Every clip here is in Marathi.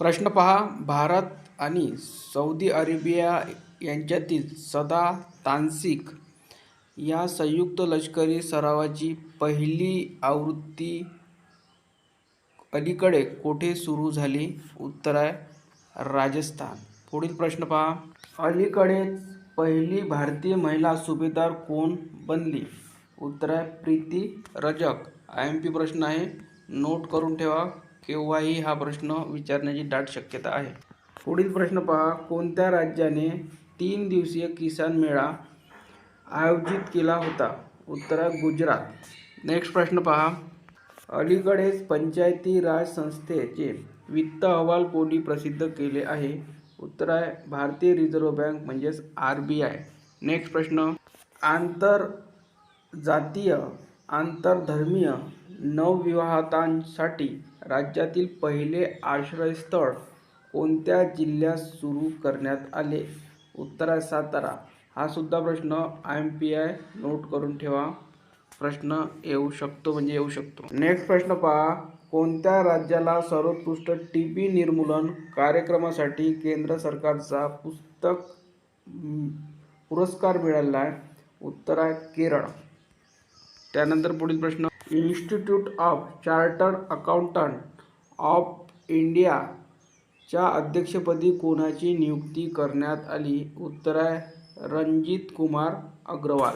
प्रश्न पहा. भारत आणि सौदी अरेबिया यांच्यातील सदा तांत्रिक या संयुक्त लष्करी सरावाची पहिली आवृत्ती अलीकडे कोठे सुरू झाली? उत्तर आहे राजस्थान. पुढील प्रश्न पहा. अलीकडेच पहिली भारतीय महिला सुभेदार कोण बनली? उत्तर आहे Preeti Rajak. I M P प्रश्न आहे. नोट करून ठेवा. केव्हाही हा प्रश्न विचारण्याची दाट शक्यता आहे. पुढील प्रश्न पहा. कोणत्या राज्याने तीन दिवसीय किसान मेळा आयोजित केला होता? उत्तर गुजरात. नेक्स्ट प्रश्न पहा. अलीकडेच पंचायती राज संस्थेचे वित्त अहवाल कोणी प्रसिद्ध केले आहे? उत्तर आहे भारतीय रिझर्व्ह बँक म्हणजेच आर बी आय. नेक्स्ट प्रश्न. आंतर जातीय आंतरधर्मीय नवविवाहितांसाठी राज्यातील पहिले आश्रयस्थळ कोणत्या जिल्ह्यात सुरू करण्यात आले? उत्तर आहे सातारा. हा सुद्धा प्रश्न I M P I note करून ठेवा. प्रश्न येऊ शकतो म्हणजे येऊ शकतो. नेक्स्ट प्रश्न पहा. कोणत्या राज्याला सर्वोत्कृष्ट टी बी निर्मूलन कार्यक्रमासाठी केंद्र सरकारचा पुस्तक पुरस्कार मिळाला आहे? उत्तर आहे केरळ. त्यानंतर पुढील प्रश्न. Institute of chartered accountant of इंडियाच्या अध्यक्षपदी कोणाची नियुक्ती करण्यात आली? उत्तर आहे रणजित कुमार अग्रवाल.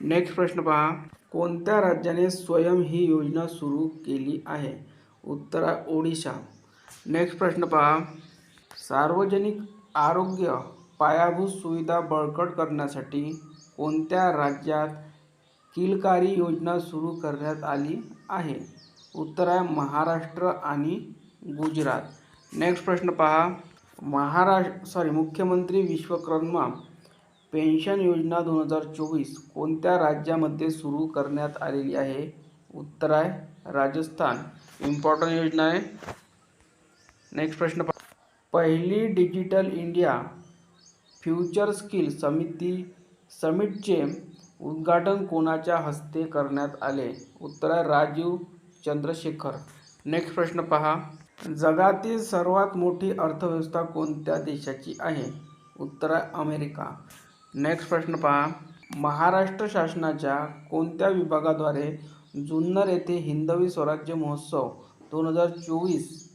नेक्स्ट प्रश्न पहा. कोणत्या राज्याने स्वयं ही योजना सुरू केली आहे? उत्तर आहे ओडिशा. नेक्स्ट प्रश्न पहा. सार्वजनिक आरोग्य पायाभूत सुविधा बळकट करण्यासाठी कोणत्या राज्यात किलकारी योजना सुरू करण्यात आली आहे. उत्तर आहे महाराष्ट्र आणि गुजरात. नेक्स्ट प्रश्न पहा. महाराष्ट्र सॉरी मुख्यमंत्री विश्वकर्मा पेन्शन योजना दोन हजार चोवीस कोणत्या राज्यामध्ये सुरू करण्यात आलेली आहे? उत्तर आहे राजस्थान. इम्पॉर्टंट योजना आहे. नेक्स्ट प्रश्न पहा. पहिली डिजिटल इंडिया फ्युचर स्किल समिती समिटचे उद्घाटन कोणाच्या हस्ते करण्यात आले? उत्तर आहे राजीव चंद्रशेखर. नेक्स्ट प्रश्न पहा. जगातील सर्वात मोठी अर्थव्यवस्था कोणत्या देशाची आहे? उत्तर आहे अमेरिका. नेक्स्ट प्रश्न पहा. महाराष्ट्र शासनाच्या कोणत्या विभागाद्वारे जुन्नर येथे हिंदवी स्वराज्य महोत्सव दोन हजार चोवीस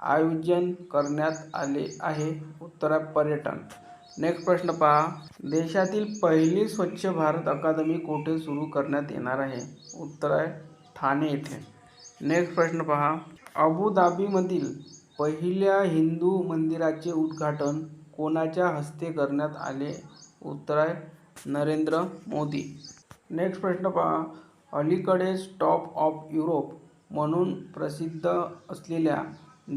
आयोजन करण्यात आले आहे? उत्तर आहे पर्यटन. नेक्स्ट प्रश्न पहा. देशातील पहिली स्वच्छ भारत अकादमी कोठे सुरू करण्यात येणार आहे? उत्तर आहे ठाणे येथे. नेक्स्ट प्रश्न पहा. अबुधाबीमधील पहिल्या हिंदू मंदिराचे उद्घाटन कोणाच्या हस्ते करण्यात आले? उत्तर आहे नरेंद्र मोदी. नेक्स्ट प्रश्न पहा. अलीकडेच टॉप ऑफ युरोप म्हणून प्रसिद्ध असलेल्या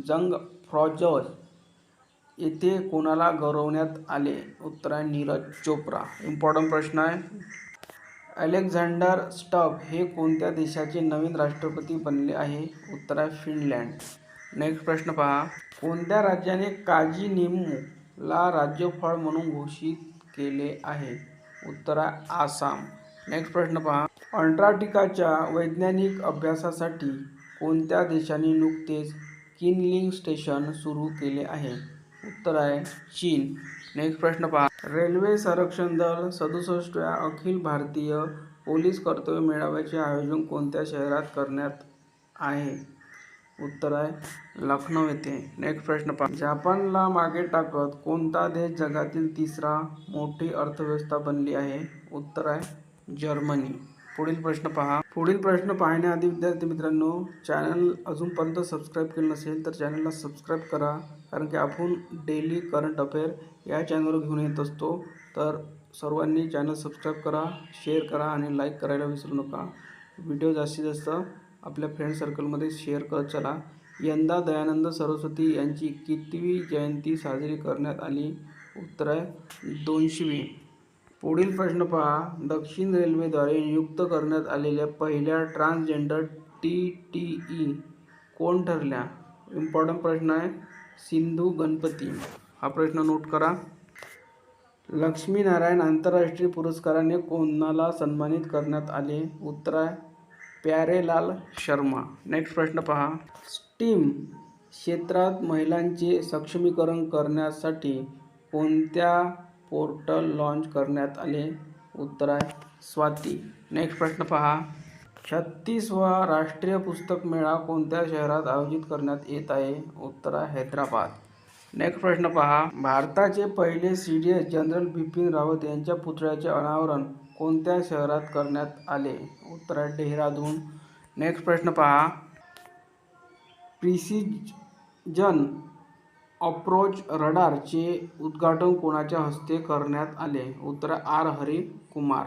जंग फ्रॉजर्स येथे कोणाला गौरवण्यात आले? उत्तर आहे नीरज चोप्रा. इम्पॉर्टंट प्रश्न आहे. अलेक्झांडर स्टब हे कोणत्या देशाचे नवीन राष्ट्रपती बनले आहे? उत्तर आहे फिनलँड नेक्स्ट प्रश्न पहा. कोणत्या राज्याने काजी नेमूला राज्यफळ म्हणून घोषित केले आहे? उत्तर आहे आसाम. नेक्स्ट प्रश्न पहा. अंटार्क्टिकाच्या वैज्ञानिक अभ्यासासाठी कोणत्या देशाने नुकतेच किनलिंग स्टेशन सुरू केले आहे? उत्तर आहे चीन. नेक्स्ट प्रश्न पहा. रेल्वे संरक्षण दल सदुसष्टव्या अखिल भारतीय पोलीस कर्तव्य मेळाव्याचे आयोजन कोणत्या शहरात करण्यात आहे? उत्तर आहे लखनौ येथे. नेक्स्ट प्रश्न पहा. जपानला मागे टाकत कोणता देश जगातील तिसरा मोठी अर्थव्यवस्था बनली आहे? उत्तर आहे जर्मनी. पुढील प्रश्न पहा. पुढील प्रश्न पाहण्याआधी विद्यार्थी मित्रांनो चॅनल अजूनपर्यंत सबस्क्राईब केलं नसेल तर चॅनलला सबस्क्राईब करा. कारण की आपण डेली करंट अफेअर या चॅनलवर घेऊन येत असतो. तर सर्वांनी चॅनल सबस्क्राईब करा शेअर करा आणि लाईक करायला विसरू नका. व्हिडिओ जास्तीत जास्त आपल्या फ्रेंड सर्कलमध्ये शेअर करत चला. यंदा दयानंद सरस्वती यांची कितवी जयंती साजरी करण्यात आली? उत्तर आहे दोनशेवी. पुढील प्रश्न पहा. दक्षिण रेल्वेद्वारे नियुक्त करण्यात आलेल्या पहिल्या ट्रान्सजेंडर टी टी ई कोण ठरल्या? इम्पॉर्टंट प्रश्न आहे. सिंधू गणपती. हा प्रश्न नोट करा. लक्ष्मीनारायण आंतरराष्ट्रीय पुरस्काराने कोणाला सन्मानित करण्यात आले? उत्तर आहे प्यारेलाल शर्मा. नेक्स्ट प्रश्न पहा. स्टीम क्षेत्रात महिलांचे सक्षमीकरण करण्यासाठी कोणत्या पोर्टल लॉन्च करण्यात आले. उत्तर आहे स्वाती. नेक्स्ट प्रश्न पहा. छत्तीसवा राष्ट्रीय पुस्तक मेळा कोणत्या शहरात आयोजित करण्यात येत आहे? उत्तर आहे हैदराबाद. नेक्स्ट प्रश्न पहा. भारताचे पहिले C D S general Bipin Rawat यांच्या पुतळ्याचे अनावरण कोणत्या शहरात करण्यात आले? उत्तर आहे डेहराडून नेक्स्ट प्रश्न पहा. प्रिसिजन अप्रोच रडारचे उद्घाटन कोणाच्या हस्ते करण्यात आले? उत्तर आर. हरी कुमार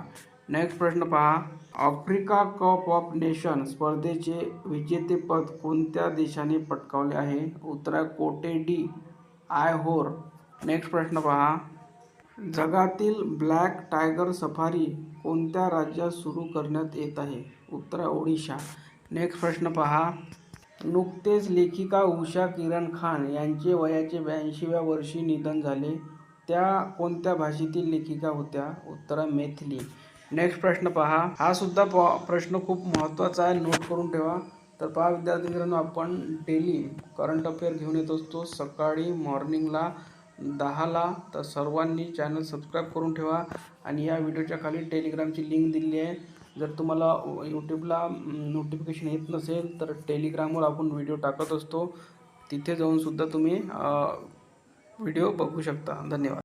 नेक्स्ट प्रश्न पहा. आफ्रिका कप ऑफ नेशन स्पर्धेचे विजेतेपद कोणत्या देशाने पटकावले आहे? उत्तर कोटे डी. आयहोर नेक्स्ट प्रश्न पहा. जगातील ब्लॅक टायगर सफारी कोणत्या राज्यात सुरू करण्यात येत आहे? उत्तर ओडिशा. नेक्स्ट प्रश्न पहा. नुकतेच लेखिका उषा किरण खान यांचे वयाचे ब्याऐंशीव्या वर्षी निधन झाले. त्या कोणत्या भाषेतील लेखिका होत्या? उत्तर मेथली. मैथिली नेक्स्ट प्रश्न पहा. हा सुद्धा प प्रश्न खूप महत्त्वाचा आहे. नोट करून ठेवा. तर पहा विद्यार्थी मित्रांनो आपण डेली करंट अफेअर घेऊन येत असतो. सकाळी मॉर्निंगला दहाला तर सर्वांनी चॅनल सबस्क्राईब करून ठेवा. आणि या व्हिडिओच्या खाली टेलिग्रामची लिंक दिली आहे. जर तुम्हाला यूट्यूबला नोटिफिकेशन येत नसेल तर टेलिग्रामवर आपण व्हिडिओ टाकत असतो. तिथे जाऊनसुद्धा तुम्ही व्हिडिओ बघू शकता. धन्यवाद.